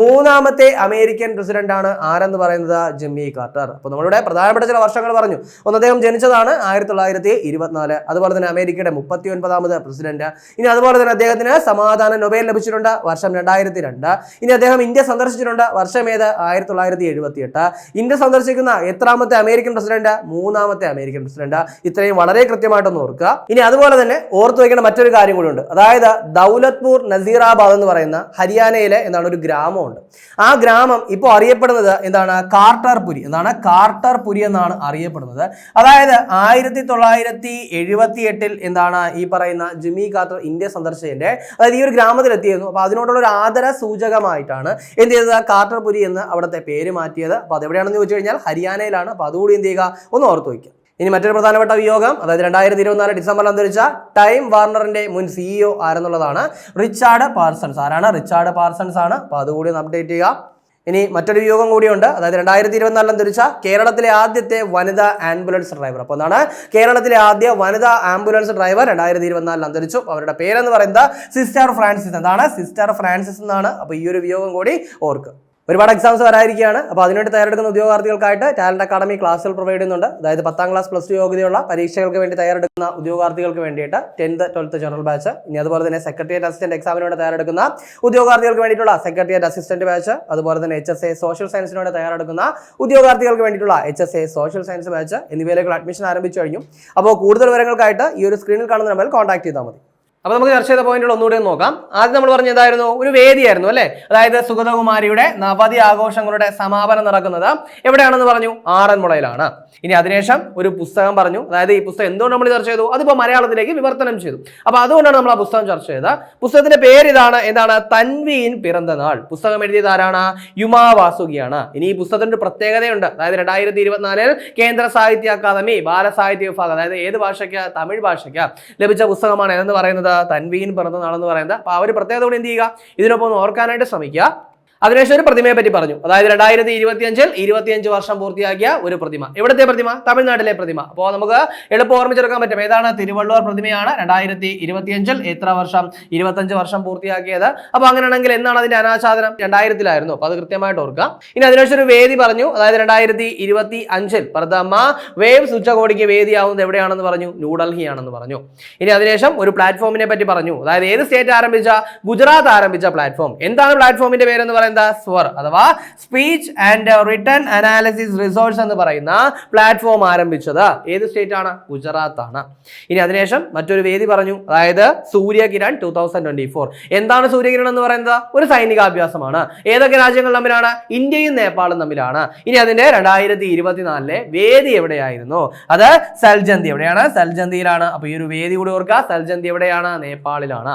മൂന്നാമത്തെ അമേരിക്കൻ പ്രസിഡന്റ് ആണ് ആരെന്ന് പറയുന്നത്? Jimmy Carter. അപ്പോൾ നമ്മളിവിടെ പ്രധാനപ്പെട്ട ചില വർഷങ്ങൾ പറഞ്ഞു. ഒന്ന് അദ്ദേഹം ജനിച്ചതാണ് ആയിരത്തി തൊള്ളായിരത്തി ഇരുപത്തിനാല് അതുപോലെ തന്നെ അമേരിക്കയുടെ മുപ്പത്തി ഒൻപതാമത് പ്രസിഡന്റ് ഇനി അതുപോലെ തന്നെ അദ്ദേഹത്തിന് സമാധാന നൊബേൽ ലഭിച്ചിട്ടുണ്ട് വർഷം രണ്ടായിരത്തി രണ്ട് ഇനി അദ്ദേഹം ഇന്ത്യ സന്ദർശിച്ചിട്ടുണ്ട് വർഷം ഏത്? ആയിരത്തി തൊള്ളായിരത്തി എഴുപത്തി എട്ട് ഇന്ത്യ സന്ദർശിക്കുന്ന എത്രാമത്തെ അമേരിക്കൻ പ്രസിഡന്റ് മൂന്നാമത്തെ അമേരിക്കൻ പ്രസിഡന്റ് ഇത്രയും വളരെ കൃത്യമായിട്ടൊന്ന് ഓർക്കുക. ഇനി അതുപോലെ തന്നെ ഓർത്തു വയ്ക്കേണ്ട മറ്റൊരു കാര്യം കൂടി ഉണ്ട്. അതായത് ദൗലത്പൂർ നസീറാബാദ് എന്ന് പറയുന്ന ഹരിയാനയിലെ എന്താണ് ഒരു ഗ്രാമമുണ്ട്. ആ ഗ്രാമം ഇപ്പോൾ അറിയപ്പെടുന്നത് എന്താണ്? കാർട്ടർപുരി. എന്താണ്? കാർട്ടർപുരി എന്നാണ് അറിയപ്പെടുന്നത്. അതായത് ആയിരത്തി തൊള്ളായിരത്തി എഴുപത്തി എട്ടിൽ എന്താണ് ഈ പറയുന്ന ജിമ്മി കാർട്ടർ ഇന്ത്യ സന്ദർശകന്റെ അതായത് ഈ ഒരു ഗ്രാമത്തിലെത്തിയിരുന്നു. അപ്പോൾ അതിനോടുള്ള ഒരു ആദര സൂചകമായിട്ടാണ് എന്ത് ചെയ്തത്? കാർട്ടർപുരി എന്ന് അവിടുത്തെ പേര് മാറ്റിയത്. അപ്പോൾ അതെവിടെയാണെന്ന് ചോദിച്ചു കഴിഞ്ഞാൽ ഹരിയാനയിലാണ്. അപ്പോൾ അതുകൂടി എന്ത് ചെയ്യുക? ഒന്ന് ഓർത്ത് വയ്ക്കുക. ഇനി മറ്റൊരു പ്രധാനപ്പെട്ട വിയോഗം അതായത് രണ്ടായിരത്തി ഇരുപത്തിനാല് ഡിസംബറിൽ അന്തരിച്ച ടൈം വാർണറിന്റെ മുൻ സിഇഒ ആരെന്നുള്ളതാണ്. Richard Parsons. ആരാണ്? റിച്ചാർഡ് പാർസൺസ് ആണ്. അപ്പോൾ അതുകൂടി ഒന്ന് അപ്ഡേറ്റ് ചെയ്യുക. ഇനി മറ്റൊരു വിയോഗം കൂടിയുണ്ട്. അതായത് രണ്ടായിരത്തി ഇരുപത്തിനാലിൽ അന്തരിച്ച കേരളത്തിലെ ആദ്യത്തെ വനിതാ ആംബുലൻസ് ഡ്രൈവർ. അപ്പോൾ എന്താണ്? കേരളത്തിലെ ആദ്യ വനിതാ ആംബുലൻസ് ഡ്രൈവർ രണ്ടായിരത്തി ഇരുപത്തിനാലിൽ അന്തരിച്ചു. അവരുടെ പേരെന്ന് പറയുന്നത് സിസ്റ്റർ ഫ്രാൻസിസ്. എന്താണ്? സിസ്റ്റർ ഫ്രാൻസിസ് എന്നാണ്. അപ്പോൾ ഈ ഒരു വിയോഗം കൂടി ഓർക്കുക. ഒരുപാട് എക്സാംസ് വരാതിരിക്കുകയാണ് അപ്പോൾ അതിനുവേണ്ടി തയ്യാറെടുക്കുന്ന ഉദ്യോഗാർത്ഥികൾക്കായിട്ട് ടാലന്റ് അക്കാഡമി ക്ലാസ്സുകൾ പ്രൊവൈഡ് ചെയ്യുന്നുണ്ട്. അതായത് പത്താം ക്ലാസ് പ്ലസ് ടു യോഗ്യതയുള്ള പരീക്ഷകൾക്ക് വേണ്ടി തയ്യാറെടുക്കുന്ന ഉദ്യോഗാർത്ഥികൾക്ക് വേണ്ടിയിട്ട് ടെൻത്ത് ട്വൽത്ത് ജനറൽ ബാച്ച് ഇനി അതുപോലെ തന്നെ സെക്രട്ടേറിയറ്റ് അസിസ്റ്റന്റ് എക്സാമിന് വേണ്ടി തയ്യാറെടുക്കുന്ന ഉദ്യോഗാർത്ഥികൾക്ക് വേണ്ടിയിട്ടുള്ള സെക്രട്ടേറിയറ്റ് അസിസ്റ്റന്റ് ബാച്ച് അതുപോലെ തന്നെ എച്ച് എസ് എ സോഷ്യൽ സയൻസിന് വേണ്ടി തയ്യാറെടുക്കുന്ന ഉദ്യോഗാർത്ഥികൾക്ക് വേണ്ടിയിട്ടുള്ള H S A social science batch എന്നിവയിലേക്കുള്ള admission ആരംഭിച്ചു കഴിഞ്ഞു. അപ്പോൾ കൂടുതൽ വിവരങ്ങൾക്കായിട്ട് ഈ ഒരു സ്ക്രീനിൽ കാണുന്ന നമ്പറിൽ കോൺടാക്ട് ചെയ്താൽ മതി. അപ്പോൾ നമുക്ക് ചർച്ച ചെയ്ത പോയിന്റുകൾ ഒന്നുകൂടെ നോക്കാം. ആദ്യം നമ്മൾ പറഞ്ഞ എന്തായിരുന്നു? ഒരു വേദിയായിരുന്നു അല്ലേ? അതായത് സുഗതകുമാരിയുടെ നവതി ആഘോഷങ്ങളുടെ സമാപനം നടക്കുന്നത് എവിടെയാണെന്ന് പറഞ്ഞു? ആറന്മുളയിലാണ്. ഇനി അതിനുശേഷം ഒരു പുസ്തകം പറഞ്ഞു. അതായത് ഈ പുസ്തകം എന്തുകൊണ്ട് നമ്മൾ ചർച്ച ചെയ്തു? അതിപ്പോൾ മലയാളത്തിലേക്ക് വിവർത്തനം ചെയ്തു. അപ്പോൾ അതുകൊണ്ടാണ് നമ്മൾ ആ പുസ്തകം ചർച്ച ചെയ്തത്. പുസ്തകത്തിന്റെ പേര് ഇതാണ്. എന്താണ്? തൻവീൻ പിറന്തനാൾ. പുസ്തകം എഴുതിയത് ആരാണ്? യുമാ വാസുകിയാണ്. ഇനി ഈ പുസ്തകത്തിന്റെ ഒരു പ്രത്യേകതയുണ്ട്. അതായത് രണ്ടായിരത്തി ഇരുപത്തിനാലിൽ കേന്ദ്ര സാഹിത്യ അക്കാദമി ബാലസാഹിത്യ വിഭാഗം അതായത് ഏത് ഭാഷയ്ക്ക്? തമിഴ് ഭാഷയ്ക്ക് ലഭിച്ച പുസ്തകമാണ് ഏതെന്ന് പറയുന്നത്? തൻവീൻ പിറന്ന നാളെന്ന് പറയുന്നത്. അപ്പോൾ ആ ഒരു പ്രത്യേകത കൂടി എന്ത് ചെയ്യുക? ഇതിനൊപ്പം ഓർക്കാനായിട്ട് ശ്രമിക്കുക. അതിനുശേഷം ഒരു പ്രതിമയെ പറ്റി പറഞ്ഞു. അതായത് രണ്ടായിരത്തി ഇരുപത്തിയഞ്ചിൽ ഇരുപത്തിയഞ്ച് വർഷം പൂർത്തിയാക്കിയ ഒരു പ്രതിമ. എവിടുത്തെ പ്രതിമ? തമിഴ്നാട്ടിലെ പ്രതിമ. അപ്പോൾ നമുക്ക് എളുപ്പം ഓർമ്മിച്ചെടുക്കാൻ പറ്റും. ഏതാണ്? തിരുവള്ളൂർ പ്രതിമയാണ് രണ്ടായിരത്തി ഇരുപത്തിയഞ്ചിൽ എത്ര വർഷം? ഇരുപത്തഞ്ച് വർഷം പൂർത്തിയാക്കിയത്. അപ്പോൾ അങ്ങനെയാണെങ്കിൽ എന്നാണ് അതിന്റെ അനാച്ഛാദനം? രണ്ടായിരത്തിലായിരുന്നു. അപ്പോൾ അത് കൃത്യമായിട്ട് ഓർക്കുക. ഇനി അതിനുശേഷം ഒരു വേദി പറഞ്ഞു. അതായത് രണ്ടായിരത്തി ഇരുപത്തി അഞ്ചിൽ പ്രഥമ വേവ്സ് ഉച്ചകോടിക്ക് വേദിയാവുന്നത് എവിടെയാണെന്ന് പറഞ്ഞു? ന്യൂഡൽഹിയാണെന്ന് പറഞ്ഞു. ഇനി അതിനുശേഷം ഒരു പ്ലാറ്റ്ഫോമിനെ പറ്റി പറഞ്ഞു. അതായത് ഏത് സ്റ്റേറ്റ് ആരംഭിച്ച? ഗുജറാത്ത് ആരംഭിച്ച പ്ലാറ്റ്ഫോം. എന്താണ് പ്ലാറ്റ്ഫോമിന്റെ പേരെന്ന് പറയുന്നത് സ്വർ അഥവാ speech and return analysis resorts എന്ന് പറയുന്ന പ്ലാറ്റ്ഫോം ആരംഭിച്ചത് ഏത് സ്റ്റേറ്റ് ആണ്? ഗുജറാത്ത് ആണ്. ഇനി അതിനുശേഷം മറ്റൊരു വേദി പറഞ്ഞു അതായത് Surya Kiran two thousand twenty four എന്താണ് സൂര്യകിരൺ എന്ന് പറയുന്നത്? ഒരു സൈനികാഭ്യാസമാണ്. ഏതൊക്കെ രാജ്യങ്ങൾ തമ്മിലാണ്? ഇന്ത്യയും നേപ്പാളും തമ്മിലാണ്. ഇനി അതിന്റെ രണ്ടായിരത്തി ഇരുപത്തിനാലിലെ വേദി എവിടെയായിരുന്നു? അത് സൽജന്തി എവിടെയാണ്? സൽജന്തിയിലാണ്. അപ്പൊ ഈ ഒരു വേദി കൂടി ഓർക്കുക. സൽജന്തി എവിടെയാണ്? നേപ്പാളിലാണ്.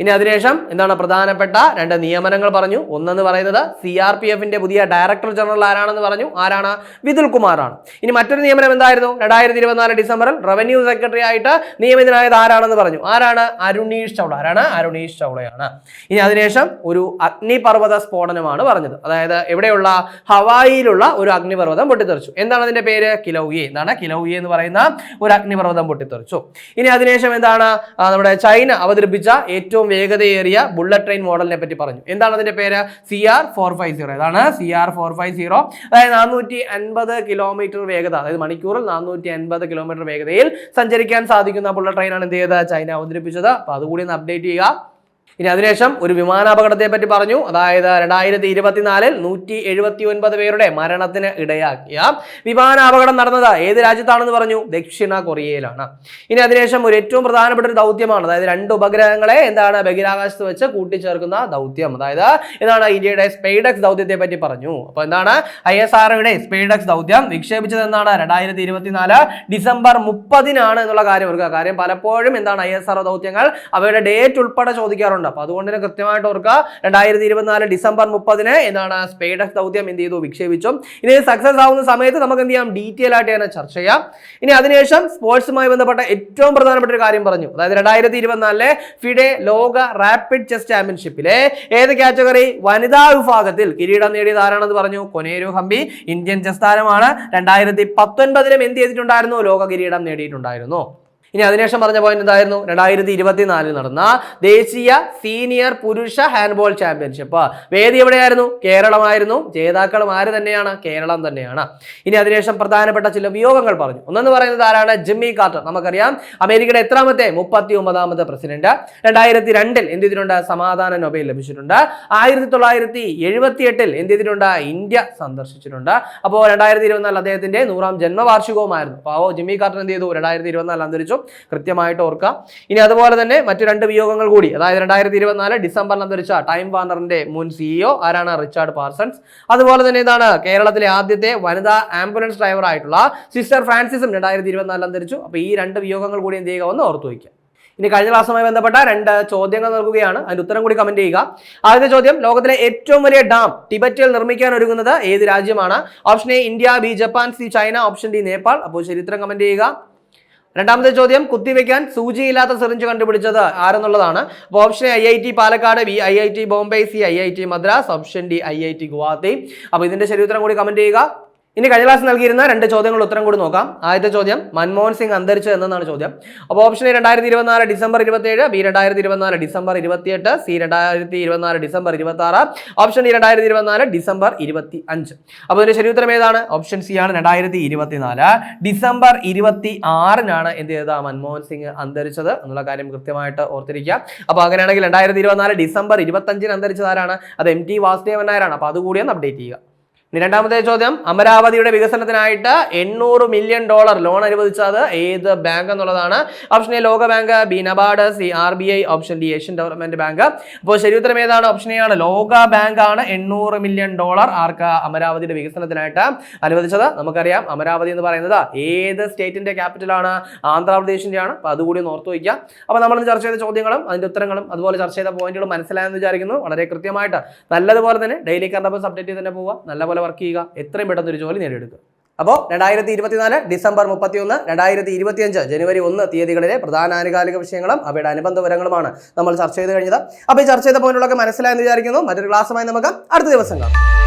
ഇനി അതിനുശേഷം എന്താണ് പ്രധാനപ്പെട്ട രണ്ട് നിയമനങ്ങൾ പറഞ്ഞു. ഒന്നെന്ന് പറയുന്നത് സി ആർ പി എഫിന്റെ പുതിയ ഡയറക്ടർ ജനറൽ ആരാണെന്ന് പറഞ്ഞു. ആരാണ്? വിതുൽ കുമാറാണ്. ഇനി മറ്റൊരു നിയമനം എന്തായിരുന്നു? രണ്ടായിരത്തി ഇരുപത്തിനാല് ഡിസംബറിൽ റവന്യൂ സെക്രട്ടറി ആയിട്ട് നിയമിതനായത് ആരാണെന്ന് പറഞ്ഞു. ആരാണ്? അരുണീഷ് ചൗള. ആരാണ്? അരുണീഷ് ചൗളയാണ്. ഇനി അതിനുശേഷം ഒരു അഗ്നിപർവത സ്ഫോടനമാണ് പറഞ്ഞത്. അതായത് എവിടെയുള്ള? ഹവായിയിലുള്ള ഒരു അഗ്നിപർവതം പൊട്ടിത്തെറിച്ചു. എന്താണ് അതിന്റെ പേര്? കിലൗയി. എന്താണ്? കിലൗയി എന്ന് പറയുന്ന ഒരു അഗ്നിപർവതം പൊട്ടിത്തെറിച്ചു. ഇനി അതിനുശേഷം എന്താണ്? നമ്മുടെ ചൈന അവതരിപ്പിച്ച ഏറ്റവും വേഗതയേറിയ ബുള്ളറ്റ് ട്രെയിൻ മോഡലിനെ പറ്റി പറഞ്ഞു. എന്താണ് അതിന്റെ പേര്? C R four five zero ഇതാണ് C R four five zero അതായത് നാനൂറ്റി അൻപത് കിലോമീറ്റർ വേഗത അതായത് മണിക്കൂറിൽ നാനൂറ്റി അൻപത് കിലോമീറ്റർ വേഗതയിൽ സഞ്ചരിക്കാൻ സാധിക്കുന്ന ബുള്ളറ്റ് ട്രെയിനാണ് എന്ത് ചെയ്തത്? ചൈന അവതരിപ്പിച്ചത്. അപ്പൊ അതുകൂടി ഒന്ന് അപ്ഡേറ്റ് ചെയ്യുക. ഇനി അതിനുശേഷം ഒരു വിമാനാപകടത്തെ പറ്റി പറഞ്ഞു. അതായത് രണ്ടായിരത്തി ഇരുപത്തിനാലിൽ നൂറ്റി എഴുപത്തി ഒൻപത് പേരുടെ മരണത്തിന് ഇടയാക്കിയ വിമാനാപകടം നടന്നത് ഏത് രാജ്യത്താണെന്ന് പറഞ്ഞു? ദക്ഷിണ കൊറിയയിലാണ്. ഇനി അതിനുശേഷം ഒരു ഏറ്റവും പ്രധാനപ്പെട്ട ഒരു ദൗത്യമാണ്. അതായത് രണ്ട് ഉപഗ്രഹങ്ങളെ എന്താണ് ബഹിരാകാശത്ത് വെച്ച് കൂട്ടിച്ചേർക്കുന്ന ദൗത്യം. അതായത് എന്താണ് ഇന്ത്യയുടെ സ്പെയ്ഡക്സ് ദൗത്യത്തെ പറ്റി പറഞ്ഞു. അപ്പൊ എന്താണ്? ഐ എസ് ആർഒയുടെ സ്പെയ്ഡക്സ് ദൗത്യം വിക്ഷേപിച്ചത് എന്നാണ് രണ്ടായിരത്തി ഇരുപത്തിനാല് ഡിസംബർ മുപ്പതിനാണ് എന്നുള്ള കാര്യം ഓർക്കുക. കാര്യം പലപ്പോഴും എന്താണ് ഐ എസ് ആർ ദൗത്യങ്ങൾ അവയുടെ ഡേറ്റ് ഉൾപ്പെടെ ചോദിക്കാറുണ്ട്. അപ്പൊ അതുകൊണ്ട് തന്നെ കൃത്യമായിട്ട് ഓർക്കുക രണ്ടായിരത്തി ഇരുപത്തിനാല് ഡിസംബർ മുപ്പതിന് എന്താണ് സ്പെയ്ഡക്സ് ദൗത്യം എന്ത് ചെയ്തു? വിക്ഷേപിച്ചു. ഇനി സക്സസ് ആവുന്ന സമയത്ത് നമുക്ക് എന്ത് ചെയ്യാം? ഡീറ്റെയിൽ ആയിട്ട് തന്നെ ചർച്ച ചെയ്യാം. ഇനി അതിനുശേഷം സ്പോർട്സുമായി ബന്ധപ്പെട്ട ഏറ്റവും പ്രധാനപ്പെട്ട ഒരു കാര്യം പറഞ്ഞു. അതായത് രണ്ടായിരത്തി ഇരുപത്തിനാലിലെ ഫിഡെ ലോക റാപ്പിഡ് ചെസ് ചാമ്പ്യൻഷിപ്പിലെ ഏത് കാറ്റഗറി വനിതാ വിഭാഗത്തിൽ കിരീടം നേടിയത് ആരാണെന്ന് പറഞ്ഞു? കൊനേരു ഹംബി ഇന്ത്യൻ ചെസ് താരമാണ്. രണ്ടായിരത്തി പത്തൊൻപതിലും എന്ത് ചെയ്തിട്ടുണ്ടായിരുന്നു? ലോക കിരീടം നേടിയിട്ടുണ്ടായിരുന്നു. ഇനി അതിനുശേഷം പറഞ്ഞ പോയിന്റ് എന്തായിരുന്നു? രണ്ടായിരത്തി ഇരുപത്തിനാലിൽ നടന്ന ദേശീയ സീനിയർ പുരുഷ ഹാൻഡ്ബോൾ ചാമ്പ്യൻഷിപ്പ് വേദി എവിടെയായിരുന്നു? കേരളമായിരുന്നു. ജേതാക്കളും ആര് തന്നെയാണ്? കേരളം തന്നെയാണ്. ഇനി അതിനുശേഷം പ്രധാനപ്പെട്ട ചില വിയോഗങ്ങൾ പറഞ്ഞു. ഒന്നെന്ന് പറയുന്നത് ആരാണ്? Jimmy Carter. നമുക്കറിയാം അമേരിക്കയുടെ എത്രാമത്തെ? മുപ്പത്തി ഒമ്പതാമത്തെ പ്രസിഡന്റ്. രണ്ടായിരത്തി രണ്ടിൽ എന്ത് ചെയ്തിട്ടുണ്ട്? സമാധാന നൊബേൽ ലഭിച്ചിട്ടുണ്ട്. ആയിരത്തി തൊള്ളായിരത്തി എഴുപത്തി എട്ടിൽ എന്ത് ചെയ്തിട്ടുണ്ട്? ഇന്ത്യ സന്ദർശിച്ചിട്ടുണ്ട്. അപ്പോൾ രണ്ടായിരത്തി ഇരുപത്തിനാല് അദ്ദേഹത്തിന്റെ നൂറാം ജന്മവാർഷികവുമായിരുന്നു. അപ്പോൾ ജിമ്മി കാർട്ടർ എന്ത് ചെയ്തു? രണ്ടായിരത്തി ഇരുപത്തിനാല് അന്തരിച്ചു. കൃത്യമായിട്ട് ഓർക്കുക. ഇനി അതുപോലെ തന്നെ മറ്റു രണ്ട് വിയോഗങ്ങൾ കൂടി അതായത് രണ്ടായിരത്തി ഇരുപത്തിനാല് ഡിസംബറിൽ അന്തരിച്ച ടൈം വാർണറിന്റെ മുൻ സിഇഒ ആരാണ്? Richard Parsons. അതുപോലെ തന്നെ ഇതാണ് കേരളത്തിലെ ആദ്യത്തെ വനിതാ ആംബുലൻസ് ഡ്രൈവർ ആയിട്ടുള്ള സിസ്റ്റർ ഫ്രാൻസിസും രണ്ടായിരത്തി ഇരുപത്തിനാലിൽ അന്തരിച്ചു. അപ്പോൾ ഈ രണ്ട് വിയോഗങ്ങൾ കൂടി എന്ത് ചെയ്യുക? ഒന്ന് ഓർത്തു വയ്ക്കുക. ഇനി കഴിഞ്ഞ ക്ലാസ്സുമായി ബന്ധപ്പെട്ട രണ്ട് ചോദ്യങ്ങൾ നൽകുകയാണ്. അതിന്റെ ഉത്തരം കൂടി കമന്റ് ചെയ്യുക. ആദ്യത്തെ ചോദ്യം ലോകത്തിലെ ഏറ്റവും വലിയ ഡാം ടിബറ്റിൽ നിർമ്മിക്കാൻ ഒരുങ്ങുന്നത് ഏത് രാജ്യമാണ്? Option A India B Japan C China option D Nepal. അപ്പോൾ ശരി ഉത്തരം കമന്റ് ചെയ്യുക. രണ്ടാമത്തെ ചോദ്യം കുത്തിവെക്കാൻ സൂചിയില്ലാത്ത സിറിഞ്ച് കണ്ടുപിടിച്ചത് ആരെന്നുള്ളതാണ്. അപ്പോൾ option I I T Palakkad B I I T Bombay C I I T Madras option D I I T Guwahati. അപ്പോൾ ഇതിന്റെ ശരി ഉത്തരം കൂടി കമന്റ് ചെയ്യുക. ഇനി കഴിഞ്ഞ ക്ലാസ് നൽകിയിരുന്ന രണ്ട് ചോദ്യങ്ങൾ ഉത്തരം കൂടി നോക്കാം. ആദ്യത്തെ ചോദ്യം മൻമോഹൻ സിംഗ് അന്തരിച്ചു എന്നാണ് ചോദ്യം. അപ്പോൾ ഓപ്ഷൻ എ രണ്ടായിരത്തി ഇരുപത്തിനാല് ഡിസംബർ ഇരുപത്തിയേഴ് ബി രണ്ടായിരത്തി ഇരുപത്തിനാല് ഡിസംബർ ഇരുപത്തിയെട്ട് സി രണ്ടായിരത്തി ഇരുപത്തിനാല് ഡിസംബർ ഇരുപത്തി ആറ് ഓപ്ഷൻ ഡി രണ്ടായിരത്തി ഇരുപത്തിനാല് ഡിസംബർ ഇരുപത്തി അഞ്ച് അപ്പോൾ ഇതിന്റെ ശരി ഉത്തരം ഏതാണ്? ഓപ്ഷൻ സി ആണ് രണ്ടായിരത്തി ഇരുപത്തിനാല് ഡിസംബർ ഇരുപത്തി ആറിനാണ് എന്ത് ചെയ്തത് മൻമോഹൻ സിംഗ് അന്തരിച്ചത് എന്നുള്ള കാര്യം കൃത്യമായിട്ട് ഓർത്തിരിക്കുക. അപ്പോൾ അങ്ങനെയാണെങ്കിൽ രണ്ടായിരത്തി ഇരുപത്തിനാല് ഡിസംബർ ഇരുപത്തഞ്ചിന് അന്തരിച്ചത് ആരാണ്? അത് എം ടി വാസുദേവൻ നായരാണ്. അപ്പോൾ അതുകൂടി ഒന്ന് അപ്ഡേറ്റ് ചെയ്യുക. രണ്ടാമത്തെ ചോദ്യം അമരാവതിയുടെ വികസനത്തിനായിട്ട് എണ്ണൂറ് മില്യൺ ഡോളർ ലോൺ അനുവദിച്ചത് ഏത് ബാങ്ക് എന്നുള്ളതാണ്. ഓപ്ഷൻ എ ലോക bank B NABARD C R B I option D Asian development bank അപ്പോൾ ശരിയുത്തരം ഏതാണ്? ഓപ്ഷൻ എ ആണ്. ലോക ബാങ്ക് ആണ് എണ്ണൂറ് മില്യൺ ഡോളർ ആർക്ക് അമരാവതിയുടെ വികസനത്തിനായിട്ട് അനുവദിച്ചത്? നമുക്കറിയാം അമരാവതി എന്ന് പറയുന്നത് ഏത് സ്റ്റേറ്റിന്റെ ക്യാപിറ്റലാണ് ആന്ധ്രാപ്രദേശിന്റെ ആണ് അപ്പോൾ അതുകൂടി ഒന്ന് ഓർത്ത് വയ്ക്കുക. അപ്പോൾ നമ്മൾ ചർച്ച ചെയ്ത ചോദ്യങ്ങളും അതിന്റെ ഉത്തരങ്ങളും അതുപോലെ ചർച്ച ചെയ്ത പോയിന്റുകളും മനസ്സിലായെന്ന് വിചാരിക്കുന്നു. വളരെ കൃത്യമായിട്ട് നല്ലതുപോലെ തന്നെ ഡെയിലി അഫയേഴ്സ് അപ്ഡേറ്റ് ചെയ്ത് തന്നെ പോവുക. നല്ലപോലെ വർക്ക് ചെയ്യുക എത്രയും പെട്ടെന്ന് ഒരു ജോലി നേടിയെടുക്കുക. അപ്പോൾ രണ്ടായിരത്തി ഇരുപത്തിനാല് ഡിസംബർ മുപ്പത്തിയൊന്ന് രണ്ടായിരത്തി ഇരുപത്തിയഞ്ച് ജനുവരി ഒന്ന് തീയതികളിലെ പ്രധാന ആനുകാലിക വിഷയങ്ങളും അവയുടെ അനുബന്ധ വിവരങ്ങളുമാണ് നമ്മൾ ചർച്ച ചെയ്ത് കഴിഞ്ഞത്. അപ്പോൾ ഈ ചർച്ച ചെയ്ത പോയിന്റുകളൊക്കെ മനസ്സിലായെന്ന് വിചാരിക്കുന്നു. മറ്റൊരു ക്ലാസ്സുമായി നമുക്ക് അടുത്ത ദിവസം കാണാം.